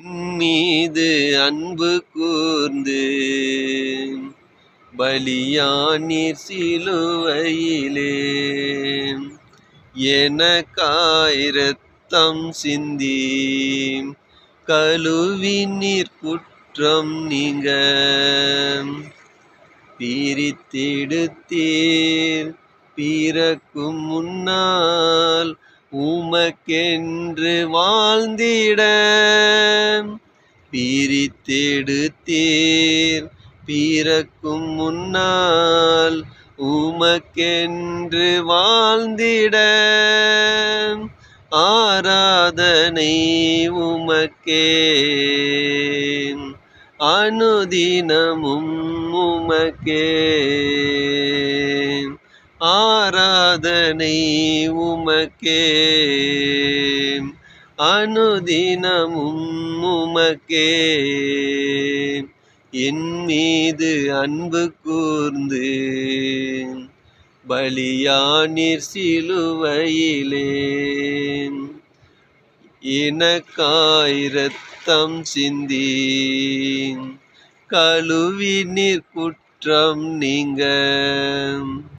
மீது அன்பு கூர்ந்து பலியானீர் சிலுவையிலே. எனக்காயிரத்தம் சிந்தி கழுவி நீர் குற்றம் நீங்க. பிரித்தெடுத்தீர் பிறக்கும் முன்னால் உமக்கென்று வாழ்ந்திட பிரித்தெடுத்தீர். பிறக்கும் முன்னால் உமக்கென்று வாழ்ந்திட ஆராதனை உமக்கே அனுதினமும் உமக்கே ஆரா சாதனை உமக்கே அனுதினமும் உமக்கே. என் மீது அன்பு கூர்ந்து பலியானீர் சிலுவையிலே. எனக்காயிரத்தம் சிந்தி கழுவி நீர் குற்றம் நீங்க.